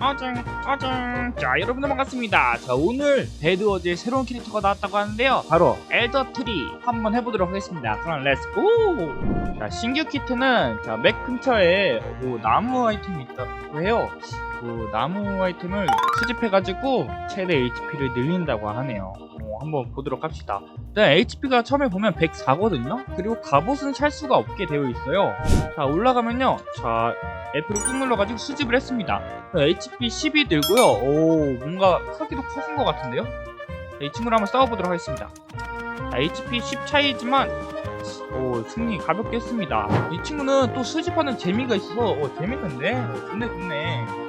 어증 어증 자 여러분들 반갑습니다. 자 오늘 배드워즈의 새로운 캐릭터가 나왔다고 하는데요. 바로 엘더 트리 한번 해보도록 하겠습니다. 그럼 렛츠고 자 신규 키트는 자맥 근처에 뭐 나무 아이템이 있다고 해요. 그 나무 아이템을 수집해가지고 최대 HP를 늘린다고 하네요 어, 한번 보도록 합시다 일단 HP가 처음에 보면 104거든요 그리고 갑옷은 살 수가 없게 되어 있어요 자 올라가면요 자 F를 꾹 눌러가지고 수집을 했습니다 HP 10이 들고요. 오, 뭔가 크기도 커진 것 같은데요? 자, 이 친구를 한번 싸워보도록 하겠습니다. 자, HP 10 차이지만, 오, 승리 가볍게 했습니다. 이 친구는 또 수집하는 재미가 있어서, 오, 재밌는데? 오, 좋네, 좋네.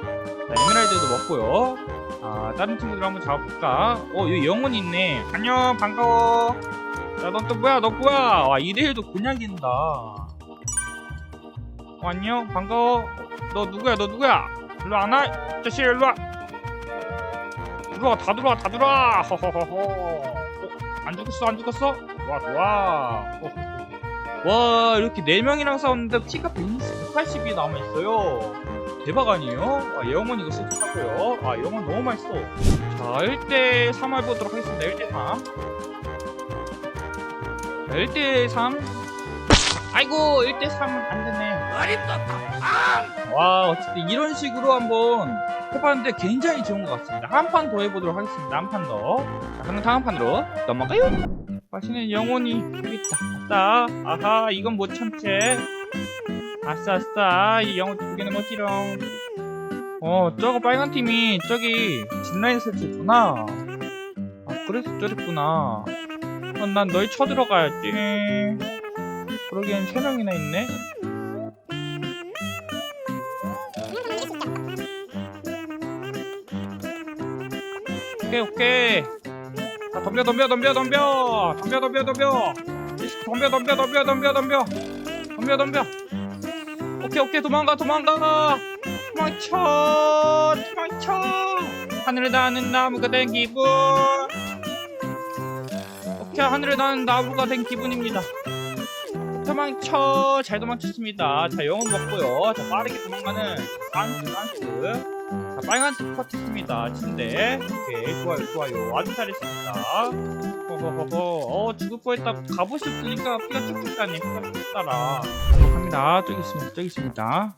자, 에메랄드도 먹고요. 아, 다른 친구들 한번 잡아볼까? 어, 여기 영혼이 있네. 안녕, 반가워. 자, 넌또 뭐야, 너 뭐야? 와, 2대1도 그냥 이긴다. 어, 안녕, 반가워. 너 누구야, 너 누구야? 일로 안 와? 자식 일로 와. 들어와 다 들어와 다 들어와. 허허허허. 어, 안 죽었어 안 죽었어? 와 좋아. 어. 와 이렇게 네 명이랑 싸웠는데 피가 180이 남아 있어요. 대박 아니에요? 아, 영원 이거 수집하고요. 아 영원 너무 맛있어. 자 1대 3 해보도록 하겠습니다. 1대 3. 자, 1대 3. 아이고 1대 3 안 되네. 와 어쨌든 이런 식으로 한번 해봤는데 굉장히 좋은 것 같습니다 한 판 더 해보도록 하겠습니다 한 판더 자, 그럼 다음 판으로 넘어가요 맛있는 영혼이 있다 아싸. 아하 이건 못 참지. 아싸 아싸. 이 영혼 두 개는 멋지롱. 어 저거 빨간 팀이 저기 짚라인 설치구나. 아 그래서 저랬구나. 그럼 난 너희 쳐들어가야지. 그러기엔 세 명이나 있네. 오케이 오케이. 자 덤벼 덤벼 덤벼 덤벼. 덤벼 덤벼 덤벼 덤벼 덤벼 덤벼 덤벼 덤벼. 덤벼 덤벼. 오케이 오케이. 도망가 도망가. 도망쳐 도망쳐. 하늘을 나는 나무가 된 기분. 오케이 하늘을 나는 나무가 된 기분입니다. 도망쳐. 잘 도망쳤습니다. 자 영혼 먹고요. 자 빠르게 도망가는 안스 안스 자, 빨간색 커트입니다. 침대. 오케이, 좋아요, 좋아요. 아주 잘했습니다. 허허허허. 어, 죽을 뻔했다. 갑옷이 없으니까 피가 쭉쭉 가네. 피가 쭉쭉 따라. 갑니다. 저기 있습니다. 저기 있습니다.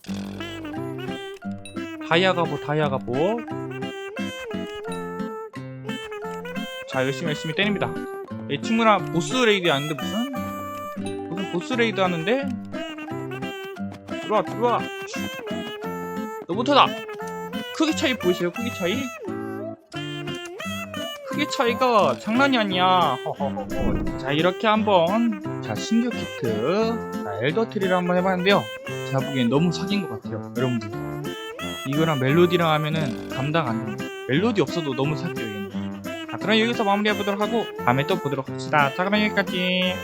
다이아 갑옷, 다이아 갑옷. 자, 열심히 열심히 때립니다. 이 친구랑 보스 레이드 하는데 무슨? 무슨 보스 레이드 하는데? 들어와, 들어와. 너부터다. 크기 차이 보이세요? 크기 차이? 크기 차이가 장난이 아니야. 자 이렇게 한번 자 신규 키트 자 엘더 트리를 한번 해봤는데요. 제가 보기엔 너무 사귄 것 같아요, 여러분들. 이거랑 멜로디랑 하면은 감당 안 됩니다. 멜로디 없어도 너무. 얘는. 자 그럼 여기서 마무리해보도록 하고 다음에 또 보도록 합시다. 자 그럼 여기까지.